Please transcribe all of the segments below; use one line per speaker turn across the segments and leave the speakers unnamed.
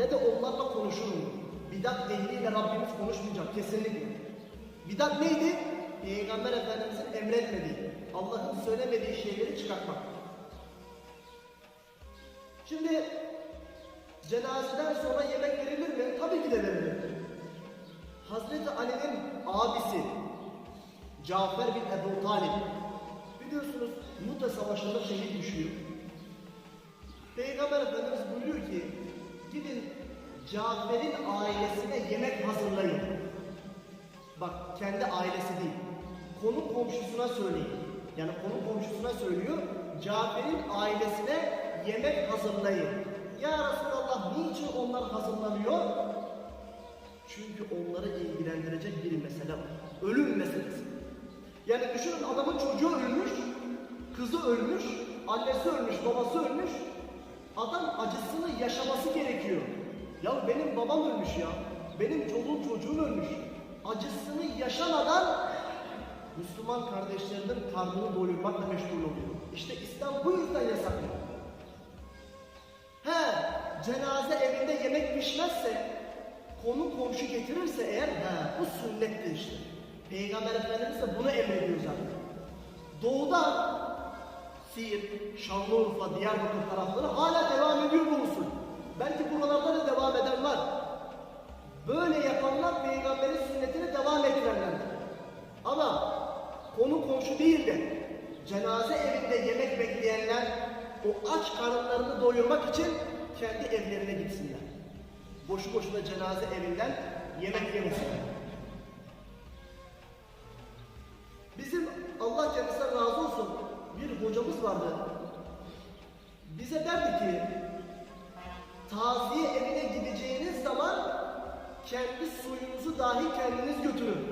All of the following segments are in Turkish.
ne de onlarla konuşurum. Bidat ehliyle Rabbimiz konuşmayacak kesinlikle. Bidat neydi? Peygamber Efendimizin emretmediği, Allah'ın söylemediği şeyleri çıkartmak. Şimdi cenazeden sonra yemek verilir mi? Tabii ki de verilir. Hazreti Ali'nin abisi Cafer bin Ebu Talib biliyorsunuz Muta Savaşı'nda şehit düşüyor. Peygamber Efendimiz buyuruyor ki gidin Cafer'in ailesine yemek hazırlayın. Bak kendi ailesi değil. Konu komşusuna söyleyin. Yani konu komşusuna söylüyor. Cafer'in ailesine yemek hazırlayın. Ya Resulallah niçin onlar hazırlanıyor? Çünkü onları ilgilendirecek bir mesele var. Ölüm meselesi. Yani düşünün adamın çocuğu ölmüş, kızı ölmüş, annesi ölmüş, babası ölmüş. Adam acısını yaşaması gerekiyor. Ya benim babam ölmüş ya. Benim çoluğum çocuğum ölmüş. Acısını yaşamadan Müslüman kardeşlerinin karnını doyurmakla meşgul oluyor. İşte İslam bu yüzden yasaklıyor. He, cenaze evinde yemek pişmezse, konu komşu getirirse eğer, he, bu sünnettir işte. Peygamber Efendimiz de bunu emrediyor zaten. Doğuda, Siirt, Şanlıurfa, Diyarbakır tarafları hala devam ediyor bu usul. Belki buralarda da devam eden var. Böyle yapanlar peygamberin sünnetini devam ettirenlerdir. Ama konu komşu değil de cenaze evinde yemek bekleyenler o aç karınlarını doyurmak için kendi evlerine gitsinler. Boşu boşuna cenaze evinden yemek yemesinler. Bizim Allah kendisine razı olsun bir hocamız vardı. Bize derdi ki taziye evine gideceğiniz zaman kendi suyunuzu dahi kendiniz götürün.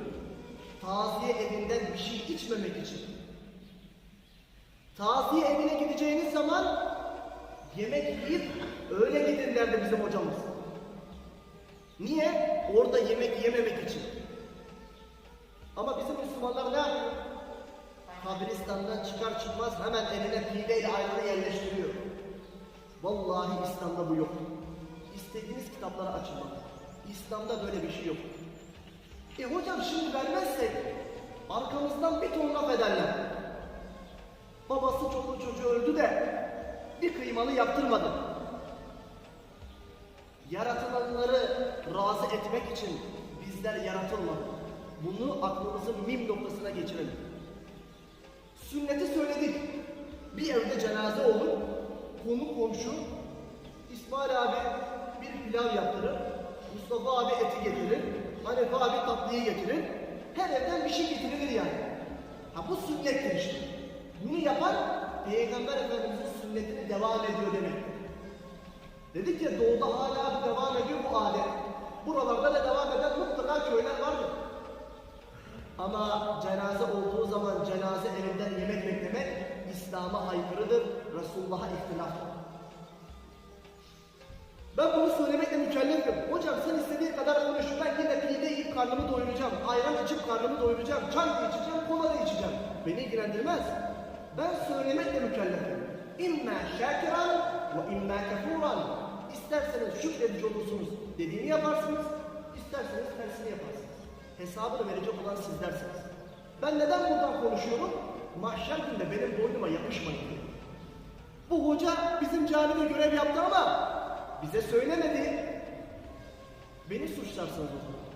Taziye evinden bir şey içmemek için. Taziye evine gideceğiniz zaman yemek yiyip öyle gidin derdi bizim hocamız. Niye? Orada yemek yememek Vallahi İslam'da bu yok. İstediğiniz kitapları açın bakın. İslam'da böyle bir şey yok. E hocam şimdi vermezsek arkamızdan bir ton laf ederler. Babası çoluğu çocuğu öldü de bir kıymalı yaptırmadı. Yaratılanları razı etmek için bizler yaratılmadık. Bunu aklımızın mim noktasına geçirelim. Sünneti söyledik. Bir evde cenaze olur, konu komşu, İsmail abi bir pilav yaptırır, Mustafa abi eti getirir, Hanefi abi tatlıyı getirir. Her evden bir şey getirilir yani. Ha bu sünnettir işte. Bunu yapan Peygamber Efendimiz'in sünnetini devam ediyor demek. Dedik ya doğuda hala devam ediyor bu adet. Buralarda da devam eden mutlaka köyler vardır. Ama cenaze olduğu zaman cenaze evinden yemek beklemek İslam'a aykırıdır, Resulullah'a ihtilaftır. Ben bunu söylemekle mükellefim. Hocam sen istediğin kadar konuş. Ben yine pide yiyip karnımı doyuracağım. Ayran içip karnımı doyuracağım. Çay da içeceğim, kola da içeceğim. Beni ilgilendirmez. Ben söylemekle mükellefim. İmma şakiran ve imma kefuran. İsterseniz şükredici olursunuz. Dediğini yaparsınız. İsterseniz tersini yaparsınız. Hesabını verecek olan sizlersiniz. Ben neden buradan konuşuyorum? Mahşer günde benim boynuma yapışmayın. Bu hoca bizim camide görev yaptı ama bize söylemedi. Beni suçlarsınız o zaman.